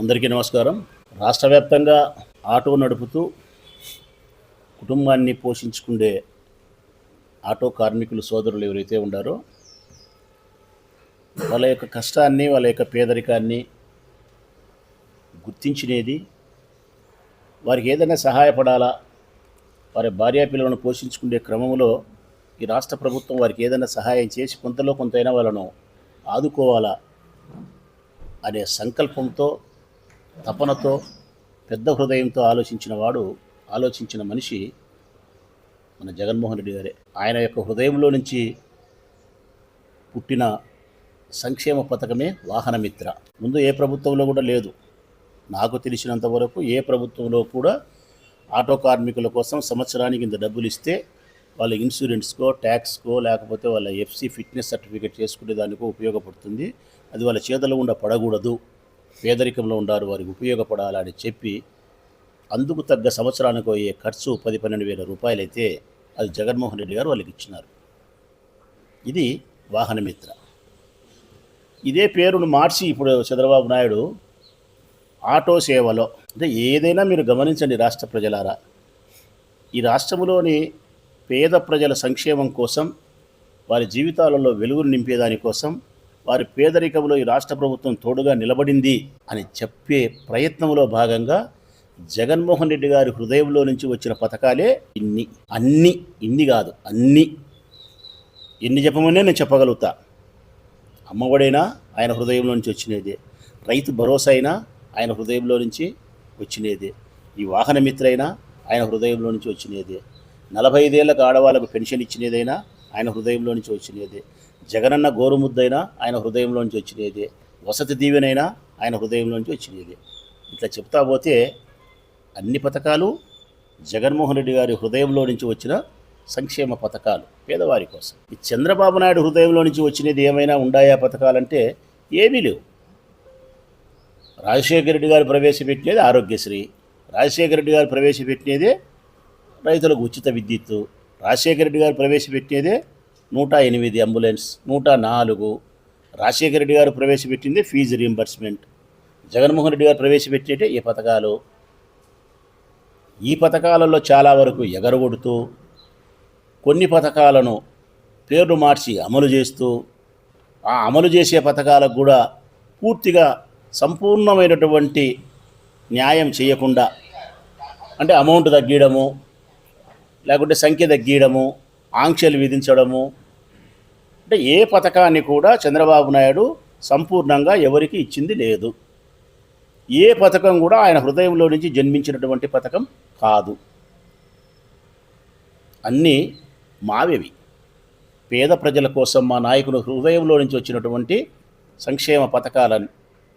అందరికీ నమస్కారం. రాష్ట్ర వ్యాప్తంగా ఆటో నడుపుతూ కుటుంబాన్ని పోషించుకునే ఆటో కార్మికులు సోదరులు ఎవరైతే ఉండారో వాళ్ళ యొక్క కష్టాన్ని వాళ్ళ యొక్క పేదరికాన్ని గుర్తించినేది వారికి ఏదైనా సహాయపడాలా వారి భార్యా పిల్లలను పోషించుకునే క్రమంలో ఈ రాష్ట్ర ప్రభుత్వం వారికి ఏదైనా సహాయం చేసి కొంతలో కొంతైనా వాళ్ళను ఆదుకోవాలా అనే సంకల్పంతో తపనతో పెద్ద హృదయంతో ఆలోచించిన వాడు ఆలోచించిన మనిషి మన జగన్మోహన్ రెడ్డి గారే. ఆయన యొక్క హృదయంలో నుంచి పుట్టిన సంక్షేమ పథకమే వాహనమిత్ర ముందు ఏ ప్రభుత్వంలో కూడా లేదు. నాకు తెలిసినంత వరకు ఏ ప్రభుత్వంలో కూడా ఆటో కార్మికుల కోసం సంవత్సరానికి ఇంత డబ్బులు ఇస్తే వాళ్ళ ఇన్సూరెన్స్కో ట్యాక్స్కో లేకపోతే వాళ్ళ ఎఫ్సి ఫిట్నెస్ సర్టిఫికేట్ చేసుకునే దానికో ఉపయోగపడుతుంది. అది వాళ్ళ చేతుల ఉండ పడకూడదు. పేదరికంలో ఉండారు వారికి ఉపయోగపడాలని చెప్పి అందుకు తగ్గ సంవత్సరానికి అయ్యే ఖర్చు పది పన్నెండు వేల రూపాయలైతే అది జగన్మోహన్ రెడ్డి గారు వాళ్ళకి ఇచ్చినారు. ఇది వాహనమిత్ర ఇదే పేరును మార్చి ఇప్పుడు చంద్రబాబు నాయుడు ఆటో సేవలో అంటే ఏదైనా మీరు గమనించండి రాష్ట్ర ప్రజలారా ఈ రాష్ట్రంలోని పేద ప్రజల సంక్షేమం కోసం వారి జీవితాలలో వెలుగును నింపేదానికోసం వారి పేదరికంలో ఈ రాష్ట్ర ప్రభుత్వం తోడుగా నిలబడింది అని చెప్పే ప్రయత్నంలో భాగంగా జగన్మోహన్ రెడ్డి గారి హృదయంలో నుంచి వచ్చిన పథకాలే ఇన్ని. అన్ని ఇన్ని కాదు అన్ని. ఎన్ని చెప్పమనే నేను చెప్పగలుగుతా. అమ్మఒడైనా ఆయన హృదయంలో నుంచి వచ్చినదే. రైతు భరోసా అయినా ఆయన హృదయంలో నుంచి వచ్చినదే. ఈ వాహన మిత్రైనా ఆయన హృదయంలో నుంచి వచ్చినదే. నలభై ఐదేళ్ళకు ఆడవాళ్ళకు పెన్షన్ ఇచ్చినదైనా ఆయన హృదయంలో నుంచి వచ్చినదే. జగనన్న గోరుముద్దైనా ఆయన హృదయంలో నుంచి వచ్చినదే. వసతి దీవెనైనా ఆయన హృదయంలో నుంచి వచ్చినదే. ఇట్లా చెప్తా పోతే అన్ని పథకాలు జగన్మోహన్ రెడ్డి గారి హృదయంలో నుంచి వచ్చిన సంక్షేమ పథకాలు పేదవారి కోసం. ఈ చంద్రబాబు నాయుడు హృదయంలో నుంచి వచ్చినది ఏమైనా ఉండాయా పథకాలంటే ఏమీ లేవు. రాజశేఖర రెడ్డి గారు ప్రవేశపెట్టినది ఆరోగ్యశ్రీ. రాజశేఖర రెడ్డి గారు ప్రవేశపెట్టినదే రైతులకు ఉచిత విద్యుత్తు. రాజశేఖర రెడ్డి గారు ప్రవేశపెట్టినదే నూట ఎనిమిది అంబులెన్స్ నూట నాలుగు. రాజశేఖర రెడ్డి గారు ప్రవేశపెట్టింది ఫీజు రీంబర్స్మెంట్ జగన్మోహన్ రెడ్డి గారు ప్రవేశపెట్టినట్టే ఈ పథకాలు. ఈ పథకాలలో చాలా వరకు ఎగరగొడుతూ కొన్ని పథకాలను పేర్లు మార్చి అమలు చేస్తూ ఆ అమలు చేసే పథకాలకు కూడా పూర్తిగా సంపూర్ణమైనటువంటి న్యాయం చేయకుండా అంటే అమౌంట్ తగ్గియడము లేకుంటే సంఖ్య తగ్గియడము ఆంక్షలు విధించడము. అంటే ఏ పథకాన్ని కూడా చంద్రబాబు నాయుడు సంపూర్ణంగా ఎవరికి ఇచ్చింది లేదు. ఏ పథకం కూడా ఆయన హృదయంలో నుంచి జన్మించినటువంటి పథకం కాదు. అన్నీ మావేవి. పేద ప్రజల కోసం మా నాయకుడు హృదయంలో నుంచి వచ్చినటువంటి సంక్షేమ పథకాల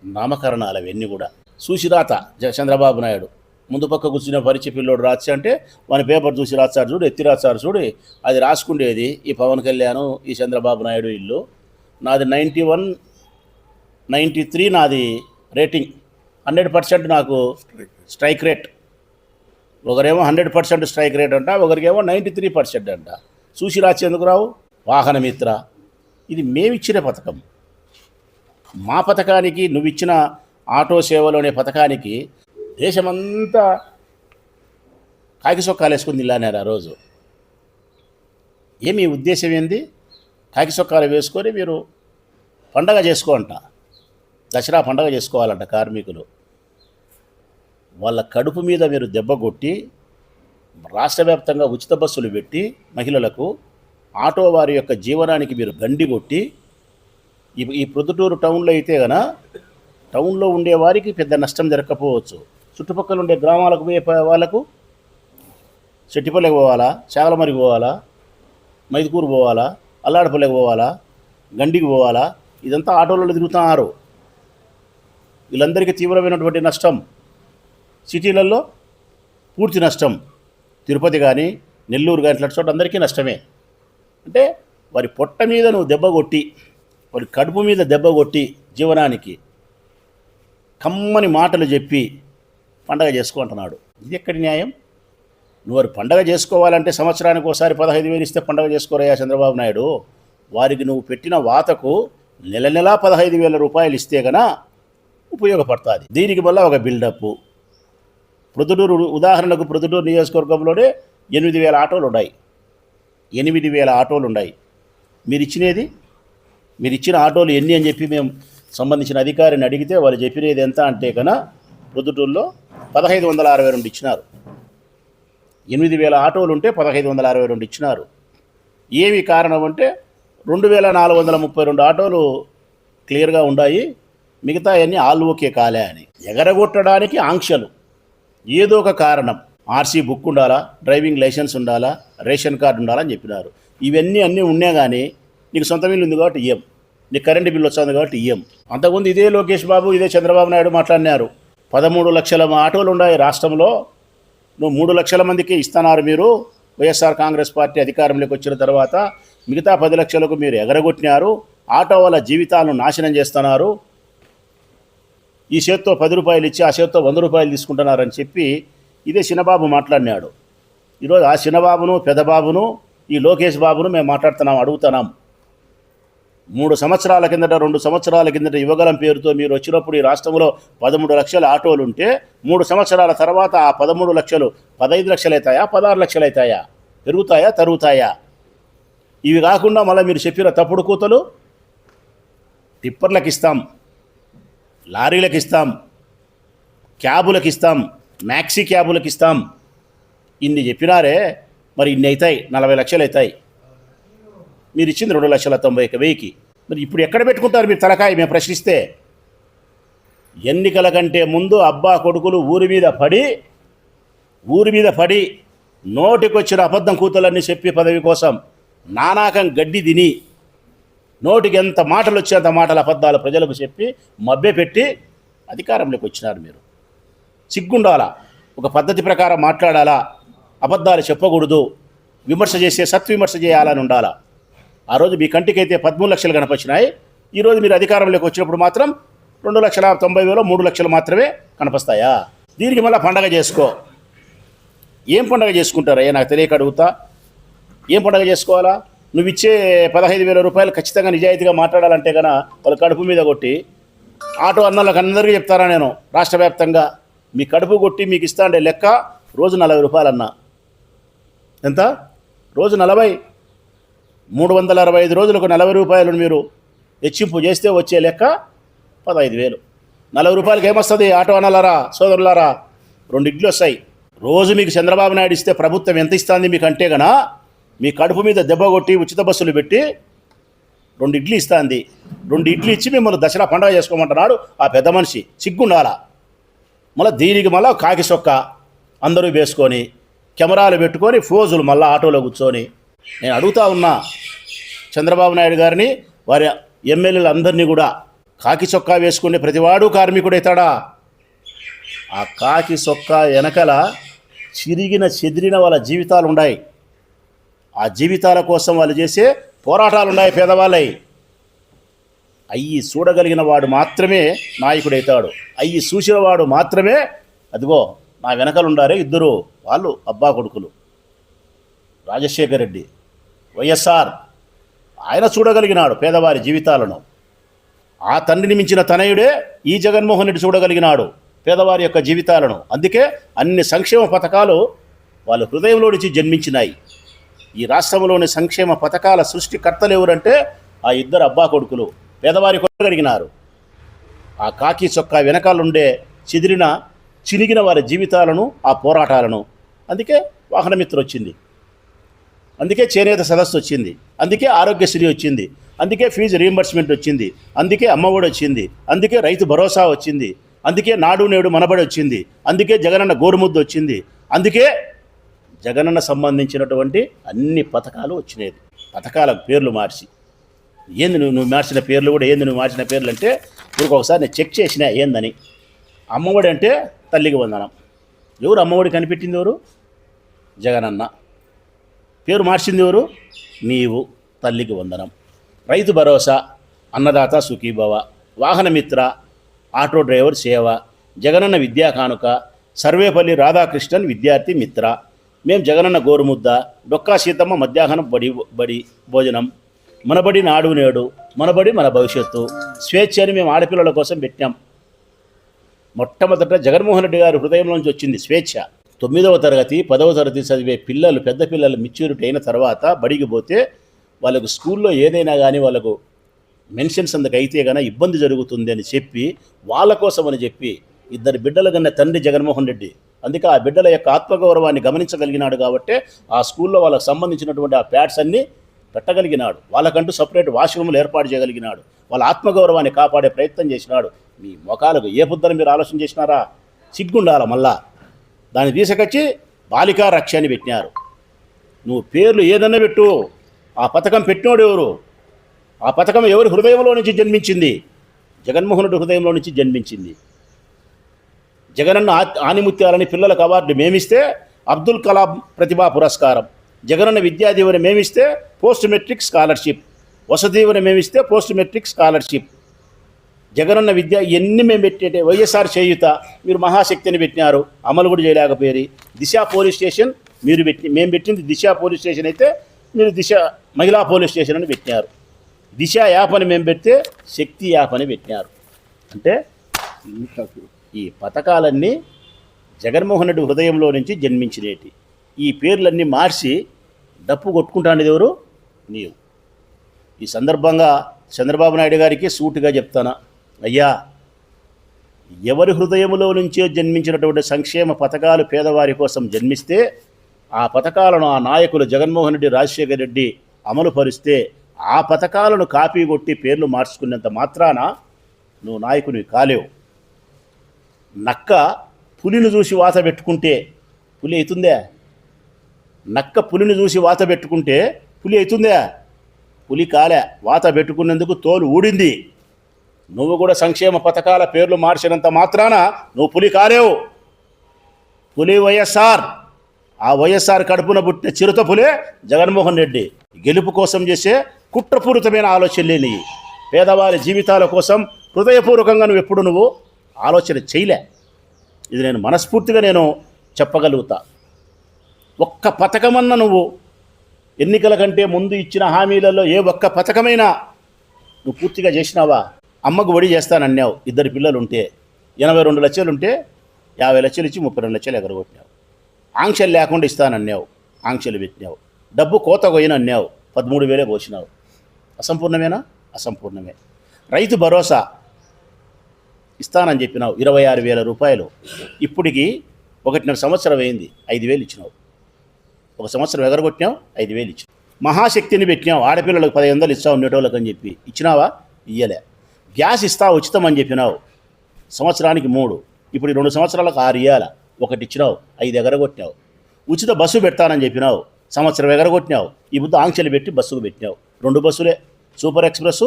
నామకరణాలు అవన్నీ కూడా. చూసిరాత జ- చంద్రబాబు నాయుడు. ముందు పక్క కూర్చున్న పరిచయ పిల్లోడు రాచి అంటే వాని పేపర్ చూసి రాచారు చూడు ఎత్తి రాచారు చూడు అది రాసుకుండేది ఈ పవన్ కళ్యాణ్ ఈ చంద్రబాబు నాయుడు ఇల్లు. నాది నైంటీ వన్ నైంటీ త్రీ నాది రేటింగ్. హండ్రెడ్ పర్సెంట్ నాకు స్ట్రైక్ రేట్. ఒకరేమో హండ్రెడ్ పర్సెంట్ స్ట్రైక్ రేట్ అంట ఒకరికేమో నైంటీ త్రీ పర్సెంట్ అంట. చూసి రాచి ఎందుకు రావు? వాహన మిత్ర. ఇది మేమిచ్చిన పథకం. మా పథకానికి నువ్వు ఇచ్చిన ఆటో సేవలు అనే పథకానికి దేశమంతా కాకి సొక్కాలు వేసుకుని నిల్లానారు ఆ రోజు. ఏమి ఉద్దేశం ఏంది? కాకి సొక్కాలు వేసుకొని మీరు పండగ చేసుకో అంట. దసరా పండగ చేసుకోవాలంట కార్మికులు. వాళ్ళ కడుపు మీద మీరు దెబ్బ కొట్టి రాష్ట్ర వ్యాప్తంగా ఉచిత బస్సులు పెట్టి మహిళలకు ఆటో వారి యొక్క జీవనానికి మీరు గండి కొట్టి ఈ ఈ ప్రొద్దుటూరు టౌన్లో అయితే గన టౌన్లో ఉండే వారికి పెద్ద నష్టం జరగకపోవచ్చు. చుట్టుపక్కల ఉండే గ్రామాలకు పోయే వాళ్ళకు చెట్టిపల్లెకి పోవాలా చాగలమరికి పోవాలా మైదుకూరు పోవాలా అల్లాడపల్లెకి పోవాలా గండికి పోవాలా ఇదంతా ఆటోలలో తిరుగుతున్నారు. వీళ్ళందరికీ తీవ్రమైనటువంటి నష్టం. సిటీలలో పూర్తి నష్టం. తిరుపతి కానీ నెల్లూరు కానీ ఇట్లాంటి చోట అందరికీ నష్టమే. అంటే వారి పొట్ట మీద నువ్వు దెబ్బ కొట్టి వారి కడుపు మీద దెబ్బ కొట్టి జీవనానికి కమ్మని మాటలు చెప్పి పండగ చేసుకుంటున్నాడు ఇది ఎక్కడి న్యాయం? నువ్వు పండగ చేసుకోవాలంటే సంవత్సరానికి ఒకసారి పదహైదు వేలు ఇస్తే పండగ చేసుకోరయ్యా చంద్రబాబు నాయుడు? వారికి నువ్వు పెట్టిన వాతకు నెల నెలా పదహైదు వేల రూపాయలు ఇస్తే గన ఉపయోగపడుతుంది. దీనికి వల్ల ఒక బిల్డప్ ప్రొద్దుటూరు ఉదాహరణకు ప్రొద్దుటూరు నియోజకవర్గంలోనే ఎనిమిది వేల ఆటోలు ఉన్నాయి. ఎనిమిది వేల ఆటోలు ఉన్నాయి. మీరు ఇచ్చినది? మీరు ఇచ్చిన ఆటోలు ఎన్ని అని చెప్పి మేము సంబంధించిన అధికారిని అడిగితే వాళ్ళు చెప్పినది ఎంత అంటే కన ప్రొద్దుటూరులో పదహైదు వందల అరవై రెండు ఇచ్చినారు. ఎనిమిది వేల ఆటోలు ఉంటే పదహైదు వందల అరవై రెండు ఇచ్చినారు. ఏమి కారణం అంటే రెండు వేల నాలుగు వందల ముప్పై రెండు ఆటోలు క్లియర్గా ఉన్నాయి మిగతా అన్నీ ఆల్ ఓకే కాలే అని. ఎగరగొట్టడానికి ఆంక్షలు. ఏదో ఒక కారణం. ఆర్సీ బుక్ ఉండాలా? డ్రైవింగ్ లైసెన్స్ ఉండాలా? రేషన్ కార్డు ఉండాలని చెప్పినారు. ఇవన్నీ అన్నీ ఉన్నా కానీ నీకు సొంత బిల్లు ఉంది కాబట్టి ఇయ్యం. నీకు కరెంటు బిల్లు వస్తుంది కాబట్టి ఇయ్యం. అంతకుముందు ఇదే లోకేష్ బాబు ఇదే చంద్రబాబు నాయుడు మాట్లాడినారు. పదమూడు లక్షల ఆటోలు ఉన్నాయి రాష్ట్రంలో. నువ్వు మూడు లక్షల మందికి ఇస్తున్నారు మీరు. వైఎస్ఆర్ కాంగ్రెస్ పార్టీ అధికారంలోకి వచ్చిన తర్వాత మిగతా పది లక్షలకు మీరు ఎగరగొట్టినారు. ఆటో వాళ్ళ జీవితాలను నాశనం చేస్తున్నారు. ఈ చేత్తో పది రూపాయలు ఇచ్చి ఆ చేత్తో వంద రూపాయలు తీసుకుంటున్నారని చెప్పి ఇదే చిన్నబాబు మాట్లాడినాడు. ఈరోజు ఆ చిన్నబాబును పెద్దబాబును ఈ లోకేష్ బాబును మేము మాట్లాడుతున్నాం అడుగుతున్నాం. మూడు సంవత్సరాల కిందట రెండు సంవత్సరాల కిందట యువగలం పేరుతో మీరు వచ్చినప్పుడు ఈ రాష్ట్రంలో పదమూడు లక్షల ఆటోలు ఉంటే మూడు సంవత్సరాల తర్వాత ఆ పదమూడు లక్షలు పదహైదు లక్షలు అవుతాయా పదహారు లక్షలు అవుతాయా పెరుగుతాయా తరుగుతాయా? ఇవి కాకుండా మళ్ళీ మీరు చెప్పిన తప్పుడు కూతలు టిప్పర్లకు ఇస్తాం లారీలకు ఇస్తాం క్యాబులకు ఇస్తాం మ్యాక్సీ క్యాబులకు ఇస్తాం ఇన్ని చెప్పినారే మరి ఇన్ని అవుతాయి నలభై లక్షలు అవుతాయి మీరు ఇచ్చింది రెండు లక్షల తొంభై ఒక వెయ్యికి. మరి ఇప్పుడు ఎక్కడ పెట్టుకుంటారు మీరు తలకాయ? మేము ప్రశ్నిస్తే ఎన్నికల కంటే ముందు అబ్బా కొడుకులు ఊరి మీద పడి ఊరి మీద పడి నోటికొచ్చిన అబద్ధం కూతులన్నీ చెప్పి పదవి కోసం నానాకం గడ్డి తిని నోటికి ఎంత మాటలు వచ్చేంత మాటల అబద్ధాలు ప్రజలకు చెప్పి మభ్య పెట్టి అధికారంలోకి వచ్చినారు మీరు. సిగ్గుండాలా? ఒక పద్ధతి ప్రకారం మాట్లాడాలా? అబద్ధాలు చెప్పకూడదు. విమర్శ చేసే సత్విమర్శ చేయాలని ఉండాలా? ఆ రోజు మీ కంటికైతే పదమూడు లక్షలు కనపరిచినాయి. ఈరోజు మీరు అధికారంలోకి వచ్చినప్పుడు మాత్రం రెండు లక్షల తొంభై వేలు మూడు లక్షలు మాత్రమే కనిపిస్తాయా? దీనికి మళ్ళీ పండగ చేసుకో. ఏం పండగ చేసుకుంటారయ్యా? నాకు తెలియక అడుగుతా. ఏం పండగ చేసుకోవాలా? నువ్వు ఇచ్చే పదహైదు వేల రూపాయలు ఖచ్చితంగా నిజాయితీగా మాట్లాడాలంటే కన వాళ్ళ కడుపు మీద కొట్టి ఆటో అన్నలకు అందరికీ చెప్తారా నేను? రాష్ట్ర వ్యాప్తంగా. మీ కడుపు కొట్టి మీకు ఇస్తా అంటే లెక్క రోజు నలభై రూపాయలన్నా. ఎంత? రోజు నలభై. మూడు వందల అరవై ఐదు రోజులకు నలభై రూపాయలు మీరు హెచ్చింపు చేస్తే వచ్చే లెక్క పదహైదు వేలు. నలభై రూపాయలకి ఏమొస్తుంది? ఆటో అన్నలారా సోదరులారా రెండు ఇడ్లు వస్తాయి. రోజు మీకు చంద్రబాబు నాయుడు ఇస్తే ప్రభుత్వం ఎంత ఇస్తుంది మీకు అంటే గన? మీ కడుపు మీద దెబ్బ కొట్టి ఉచిత బస్సులు పెట్టి రెండు ఇడ్లీ ఇస్తుంది. రెండు ఇడ్లీ ఇచ్చి మిమ్మల్ని దసరా పండగ చేసుకోమంటున్నాడు ఆ పెద్ద మనిషి. సిగ్గుండాలా? మళ్ళీ దీనికి మళ్ళీ కాకి సొక్క. అందరూ వేసుకొని కెమెరాలు పెట్టుకొని ఫోజులు మళ్ళీ ఆటోలో కూర్చొని నేను అడుగుతా ఉన్నా చంద్రబాబు నాయుడు గారిని వారి ఎమ్మెల్యేలు అందరినీ కూడా కాకి చొక్కా వేసుకునే ప్రతివాడు కార్మికుడైతాడా ఆ కాకి చొక్కా వెనకల చిరిగిన చెదిరిన వాళ్ళ జీవితాలు ఉన్నాయి. ఆ జీవితాల కోసం వాళ్ళు చేసే పోరాటాలు ఉన్నాయి పేదవాళ్ళై. అయ్యి చూడగలిగిన వాడు మాత్రమే నాయకుడైతాడు అయ్యి చూసిన వాడు మాత్రమే అదిగో నా వెనకలు ఉండారే ఇద్దరు వాళ్ళు అబ్బా కొడుకులు. రాజశేఖర్ రెడ్డి వైఎస్ఆర్. ఆయన చూడగలిగినాడు పేదవారి జీవితాలను. ఆ తండ్రిని మించిన తనయుడే ఈ జగన్మోహన్ రెడ్డి చూడగలిగినాడు పేదవారి యొక్క జీవితాలను. అందుకే అన్ని సంక్షేమ పథకాలు వాళ్ళ హృదయంలో నుంచి జన్మించినాయి. ఈ రాష్ట్రంలోని సంక్షేమ పథకాల సృష్టికర్తలు ఎవరంటే ఆ ఇద్దరు అబ్బా కొడుకులు. పేదవారి కొట్టగలిగినారు ఆ కాకి చొక్కా వెనకాలండే చిదిరిన చినిగిన వారి జీవితాలను ఆ పోరాటాలను. అందుకే వాహనమిత్ర వచ్చింది అందుకే చేనేత సదస్సు వచ్చింది. అందుకే ఆరోగ్యశ్రీ వచ్చింది. అందుకే ఫీజు రీయింబర్స్మెంట్ వచ్చింది. అందుకే అమ్మఒడి వచ్చింది. అందుకే రైతు భరోసా వచ్చింది. అందుకే నాడు నేడు మనబడి వచ్చింది. అందుకే జగనన్న గోరుముద్దు వచ్చింది. అందుకే జగనన్న సంబంధించినటువంటి అన్ని పథకాలు వచ్చినాయి. పథకాల పేర్లు మార్చి. ఏంది నువ్వు నువ్వు మార్చిన పేర్లు కూడా ఏంది నువ్వు మార్చిన పేర్లు అంటే నువ్వు ఒకసారి నేను చెక్ చేసిన ఏందని. అమ్మఒడి అంటే తల్లికి వందనం. ఎవరు అమ్మఒడి కనిపెట్టింది ఎవరు? జగనన్న. పేరు మార్చింది ఎవరు? నీవు. తల్లికి వందనం. రైతు భరోసా అన్నదాత సుఖీభవ వాహనమిత్ర ఆటో డ్రైవర్ సేవ జగనన్న విద్యా కానుక సర్వేపల్లి రాధాకృష్ణన్ విద్యార్థి మిత్ర మేము జగనన్న గోరుముద్ద డొక్కా సీతమ్మ మధ్యాహ్నం బడి బడి భోజనం మనబడి నాడు నేడు మనబడి మన భవిష్యత్తు స్వేచ్ఛ అని మేము ఆడపిల్లల కోసం పెట్టాం. మొట్టమొదట జగన్మోహన్ రెడ్డి గారి హృదయం నుంచి వచ్చింది స్వేచ్ఛ. తొమ్మిదవ తరగతి పదవ తరగతి చదివే పిల్లలు పెద్ద పిల్లలు మెచ్యూరిటీ అయిన తర్వాత బడికి పోతే వాళ్ళకు స్కూల్లో ఏదైనా కానీ వాళ్ళకు మెన్షన్స్ అందుకు అయితే కానీ ఇబ్బంది జరుగుతుంది అని చెప్పి వాళ్ళ కోసం అని చెప్పి ఇద్దరు బిడ్డలు కన్నా తండ్రి జగన్మోహన్ రెడ్డి. అందుకే ఆ బిడ్డల యొక్క ఆత్మగౌరవాన్ని గమనించగలిగినాడు కాబట్టి ఆ స్కూల్లో వాళ్ళకు సంబంధించినటువంటి ఆ ప్యాడ్స్ అన్ని పెట్టగలిగినాడు. వాళ్ళకంటూ సపరేట్ వాష్రూమ్లు ఏర్పాటు చేయగలిగినాడు. వాళ్ళ ఆత్మగౌరవాన్ని కాపాడే ప్రయత్నం చేసినాడు. మీ మొఖాలకు ఏ బుద్ధని మీరు ఆలోచన చేసినారా? సిగ్గుండాల మళ్ళా? దాన్ని తీసుకొచ్చి బాలికా రక్ష అని పెట్టినారు. నువ్వు పేర్లు ఏదన్నా పెట్టు. ఆ పథకం పెట్టినోడు ఎవరు? ఆ పథకం ఎవరి హృదయంలో నుంచి జన్మించింది? జగన్మోహనుడు హృదయంలో నుంచి జన్మించింది. జగనన్న ఆనిముత్యాలని పిల్లలకు అవార్డు మేమిస్తే అబ్దుల్ కలాం ప్రతిభా పురస్కారం. జగనన్న విద్యాదీవుని మేమిస్తే పోస్ట్ మెట్రిక్ స్కాలర్షిప్. వసదీవెన మేమిస్తే పోస్ట్ మెట్రిక్ స్కాలర్షిప్. జగనన్న విద్య ఎన్ని మేము పెట్టేటే వైఎస్ఆర్ చేయుత మీరు మహాశక్తిని పెట్టినారు అమలు కూడా చేయలేకపోయారు. దిశ పోలీస్ స్టేషన్ మీరు పెట్టి మేము పెట్టింది దిశ పోలీస్ స్టేషన్ అయితే మీరు దిశ మహిళా పోలీస్ స్టేషన్ అని పెట్టినారు. దిశ యాప్ అని మేము పెడితే శక్తి యాప్ అని పెట్టినారు. అంటే ఈ పథకాలన్నీ జగన్మోహన్ రెడ్డి హృదయంలో నుంచి జన్మించినేటి. ఈ పేర్లన్నీ మార్చి డప్పు కొట్టుకుంటానేది ఎవరు? నీవు. ఈ సందర్భంగా చంద్రబాబు నాయుడు గారికి సూటుగా చెప్తానా? అయ్యా ఎవరి హృదయములో నుంచే జన్మించినటువంటి సంక్షేమ పథకాలు పేదవారి కోసం జన్మిస్తే ఆ పథకాలను ఆ నాయకులు జగన్మోహన్ రెడ్డి రాజశేఖర రెడ్డి అమలు పరిస్తే ఆ పథకాలను కాపీ కొట్టి పేర్లు మార్చుకున్నంత మాత్రాన నువ్వు నాయకునివి కాలేవు. నక్క పులిని చూసి వాత పెట్టుకుంటే పులి అవుతుందే నక్క పులిని చూసి వాత పెట్టుకుంటే పులి అవుతుందే పులి కాలే. వాత పెట్టుకున్నందుకు తోలు ఊడింది. నువ్వు కూడా సంక్షేమ పథకాల పేర్లు మార్చినంత మాత్రాన నువ్వు పులి కాలేవు. పులి వైఎస్ఆర్. ఆ వైఎస్ఆర్ కడుపున పుట్టిన చిరుత పులే జగన్మోహన్ రెడ్డి. గెలుపు కోసం చేసే కుట్రపూరితమైన ఆలోచన లేని పేదవారి జీవితాల కోసం హృదయపూర్వకంగా నువ్వు ఎప్పుడు నువ్వు ఆలోచన చేయలే. ఇది నేను మనస్ఫూర్తిగా నేను చెప్పగలుగుతా. ఒక్క పథకమన్న నువ్వు ఎన్నికల కంటే ముందు ఇచ్చిన హామీలలో ఏ ఒక్క పథకమైనా నువ్వు పూర్తిగా చేసినావా? అమ్మకు వడి చేస్తానన్నావు ఇద్దరు పిల్లలు ఉంటే ఎనభై రెండు లక్షలు ఉంటే యాభై లక్షలు ఇచ్చి ముప్పై రెండు లక్షలు ఎగరగొట్టినావు. ఆంక్షలు లేకుండా ఇస్తానన్నావు ఆంక్షలు పెట్టినావు. డబ్బు కోత కొయ్యను అన్నావు పదమూడు వేలే పోసినావు. అసంపూర్ణమేనా? అసంపూర్ణమే. రైతు భరోసా ఇస్తానని చెప్పినావు ఇరవై ఆరు వేల రూపాయలు. ఇప్పటికి ఒకటిన్నర సంవత్సరం అయింది ఐదు వేలు ఇచ్చినావు. ఒక సంవత్సరం ఎగరగొట్టినావు ఐదు వేలు ఇచ్చినావు. మహాశక్తిని పెట్టినావు ఆడపిల్లలకు పదిహేను వందలు ఇస్తావు ఉండేటోళ్ళకి అని చెప్పి. ఇచ్చినావా? ఇయ్యలే. గ్యాస్ ఇస్తా ఉచితం అని చెప్పినావు. సంవత్సరానికి మూడు. ఇప్పుడు రెండు సంవత్సరాలకు ఆరు ఇయ్యాల. ఒకటి ఇచ్చినావు ఐదు ఎగరగొట్టినావు. ఉచిత బస్సు పెడతానని చెప్పినావు. సంవత్సరం ఎగరగొట్టినావు. ఈ బుద్ధ ఆంక్షలు పెట్టి బస్సుకు పెట్టినావు. రెండు బస్సులే. Super express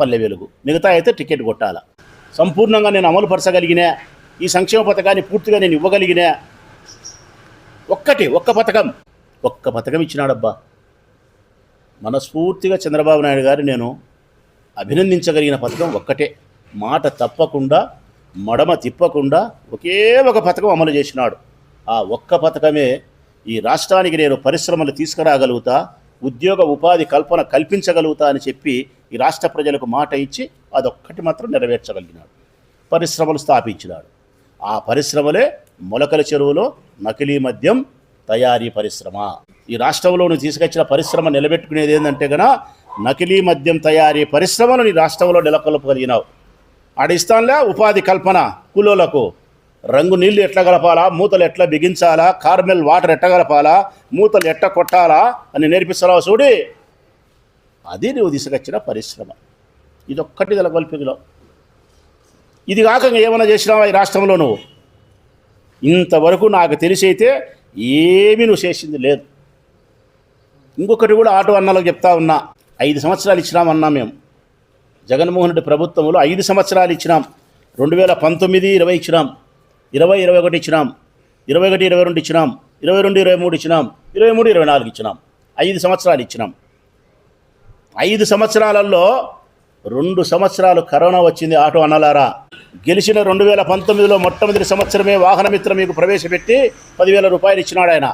Palle Velugu. మిగతా అయితే టికెట్ కొట్టాల. సంపూర్ణంగా నేను అమలు పరచగలిగిన ఈ సంక్షేమ పథకాన్ని పూర్తిగా నేను ఇవ్వగలిగినా ఒక్కటి ఒక్క పథకం. ఒక్క పథకం ఇచ్చినాడబ్బా. మనస్ఫూర్తిగా చంద్రబాబు నాయుడు గారు నేను అభినందించగలిగిన పథకం ఒక్కటే. మాట తప్పకుండా మడమ తిప్పకుండా ఒకే ఒక పథకం అమలు చేసినాడు. ఆ ఒక్క పథకమే ఈ రాష్ట్రానికి నేను పరిశ్రమలు తీసుకురాగలుగుతా ఉద్యోగ ఉపాధి కల్పన కల్పించగలుగుతా అని చెప్పి ఈ రాష్ట్ర ప్రజలకు మాట ఇచ్చి అదొక్కటి మాత్రం నెరవేర్చగలిగినాడు. పరిశ్రమలు స్థాపించినాడు. ఆ పరిశ్రమలే మొలకల చెరువులో నకిలీ మద్యం తయారీ పరిశ్రమ. ఈ రాష్ట్రంలో తీసుకొచ్చిన పరిశ్రమ నిలబెట్టుకునేది ఏంటంటే గన నకిలీ మద్యం తయారీ పరిశ్రమను నీ రాష్ట్రంలో నెలకొల్పగలిగినావు. ఆడిస్తానులే ఉపాధి కల్పన కూలోలకు రంగు నీళ్ళు ఎట్లా గలపాలా మూతలు ఎట్లా బిగించాలా? కార్మెల్ వాటర్ ఎట్ట గలపాలా మూతలు ఎట్ట కొట్టాలా? అని నేర్పిస్తున్నావు చూడి. అది నువ్వు తీసుకొచ్చిన పరిశ్రమ. ఇదొక్కటి నెలకొల్పిలో ఇది కాక ఏమైనా చేసినావా ఈ రాష్ట్రంలో నువ్వు? ఇంతవరకు నాకు తెలిసి అయితే ఏమీ నువ్వు చేసింది లేదు. ఇంకొకటి కూడా ఆటో అన్నలకు చెప్తా ఉన్నా. ఐదు సంవత్సరాలు ఇచ్చినామన్నా మేము. జగన్మోహన్ రెడ్డి ప్రభుత్వంలో ఐదు సంవత్సరాలు ఇచ్చినాం. రెండు వేల పంతొమ్మిది ఇరవై ఇచ్చినాం. ఇరవై ఇరవై ఒకటి ఇచ్చినాం. ఇరవై ఒకటి ఇరవై రెండు ఇచ్చినాం. ఇరవై రెండు ఇరవై మూడు ఇచ్చినాం. ఇరవై మూడు ఇరవై నాలుగు ఇచ్చినాం. ఐదు సంవత్సరాలు ఇచ్చినాం. ఐదు సంవత్సరాలలో రెండు సంవత్సరాలు కరోనా వచ్చింది ఆటో అన్నలారా. గెలిచిన రెండు వేల పంతొమ్మిదిలో మొట్టమొదటి సంవత్సరమే వాహనమిత్ర మీకు ప్రవేశపెట్టి పదివేల రూపాయలు ఇచ్చినాడు ఆయన.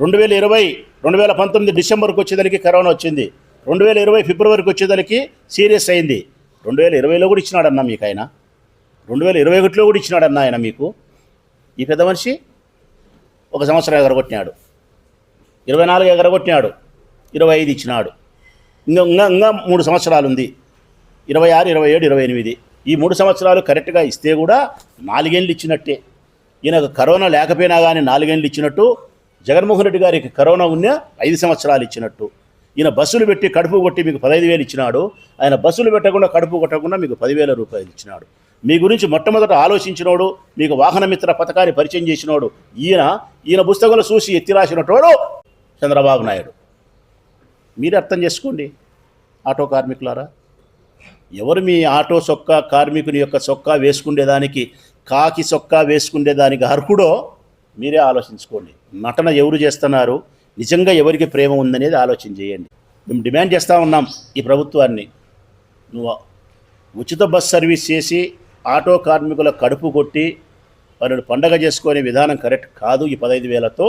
రెండు వేల ఇరవై రెండు వేల పంతొమ్మిది డిసెంబర్కి వచ్చేదానికి కరోనా వచ్చింది. రెండు వేల ఇరవై ఫిబ్రవరికి వచ్చేదానికి సీరియస్ అయింది. రెండు వేల ఇరవైలో కూడా ఇచ్చినాడన్నా మీకు ఆయన. రెండు వేల ఇరవై ఒకటిలో కూడా ఇచ్చినాడన్న ఆయన మీకు. ఈ పెద్ద మనిషి ఒక సంవత్సరం ఎగరగొట్టినాడు. ఇరవై నాలుగు ఎగరగొట్టినాడు. ఇరవై ఐదు ఇచ్చినాడు. ఇంకా ఇంకా ఇంకా మూడు సంవత్సరాలు ఉంది ఇరవై ఆరు ఇరవై ఏడు ఇరవై ఎనిమిది. ఈ మూడు సంవత్సరాలు కరెక్ట్గా ఇస్తే కూడా నాలుగేళ్ళు ఇచ్చినట్టే. ఈయనకు కరోనా లేకపోయినా కానీ నాలుగేళ్ళు ఇచ్చినట్టు జగన్మోహన్ రెడ్డి గారికి కరోనా ఉన్నా ఐదు సంవత్సరాలు ఇచ్చినట్టు. ఈయన బస్సులు పెట్టి కడుపు కొట్టి మీకు పదహైదు వేలు ఇచ్చినాడు. ఆయన బస్సులు పెట్టకుండా కడుపు కొట్టకుండా మీకు పదివేల రూపాయలు ఇచ్చినాడు. మీ గురించి మొట్టమొదట ఆలోచించినోడు మీకు వాహనమిత్ర పథకాన్ని పరిచయం చేసినోడు ఈయన ఈయన పుస్తకంలో చూసి ఎత్తి రాసినటోడు చంద్రబాబు నాయుడు. మీరు అర్థం చేసుకోండి ఆటో కార్మికులారా. ఎవరు మీ ఆటో సొక్కా కార్మికుని యొక్క సొక్కా వేసుకునేదానికి కాకి సొక్కా వేసుకునేదానికి అర్హుడో మీరే ఆలోచించుకోండి. నటన ఎవరు చేస్తున్నారు? నిజంగా ఎవరికి ప్రేమ ఉందనేది ఆలోచన చేయండి. మేము డిమాండ్ చేస్తూ ఉన్నాం ఈ ప్రభుత్వాన్ని. నువ్వు ఉచిత బస్ సర్వీస్ చేసి ఆటో కార్మికుల కడుపు కొట్టి వారిని పండగ చేసుకునే విధానం కరెక్ట్ కాదు ఈ పదహైదు వేలతో.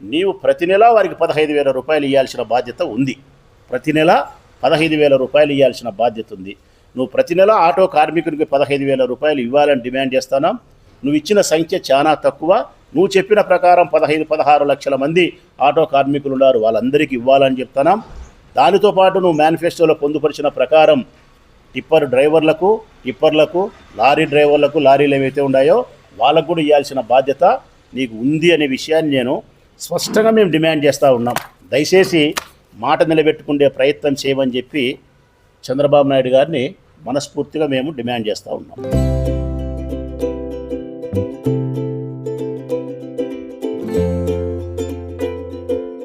నీవు ప్రతి నెల వారికి పదహైదు వేల రూపాయలు ఇవ్వాల్సిన బాధ్యత ఉంది. ప్రతి నెల పదహైదు వేల రూపాయలు ఇవ్వాల్సిన బాధ్యత ఉంది. నువ్వు ప్రతి నెల ఆటో కార్మికునికి పదహైదు వేల రూపాయలు ఇవ్వాలని డిమాండ్ చేస్తున్నాం నువ్వు ఇచ్చిన సంఖ్య చాలా తక్కువ. నువ్వు చెప్పిన ప్రకారం పదహైదు పదహారు లక్షల మంది ఆటో కార్మికులు ఉన్నారు వాళ్ళందరికీ ఇవ్వాలని చెప్తున్నాం. దానితో పాటు నువ్వు మేనిఫెస్టోలో పొందుపరిచిన ప్రకారం టిప్పర్ డ్రైవర్లకు టిప్పర్లకు లారీ డ్రైవర్లకు లారీలు ఏవైతే ఉన్నాయో వాళ్ళకు కూడా ఇవ్వాల్సిన బాధ్యత నీకు ఉంది అనే విషయాన్ని నేను స్పష్టంగా మేము డిమాండ్ చేస్తూ ఉన్నాం. దయచేసి మాట నిలబెట్టుకునే ప్రయత్నం చేయమని చెప్పి చంద్రబాబు నాయుడు గారిని మనస్ఫూర్తిగా మేము డిమాండ్ చేస్తూ ఉన్నాం.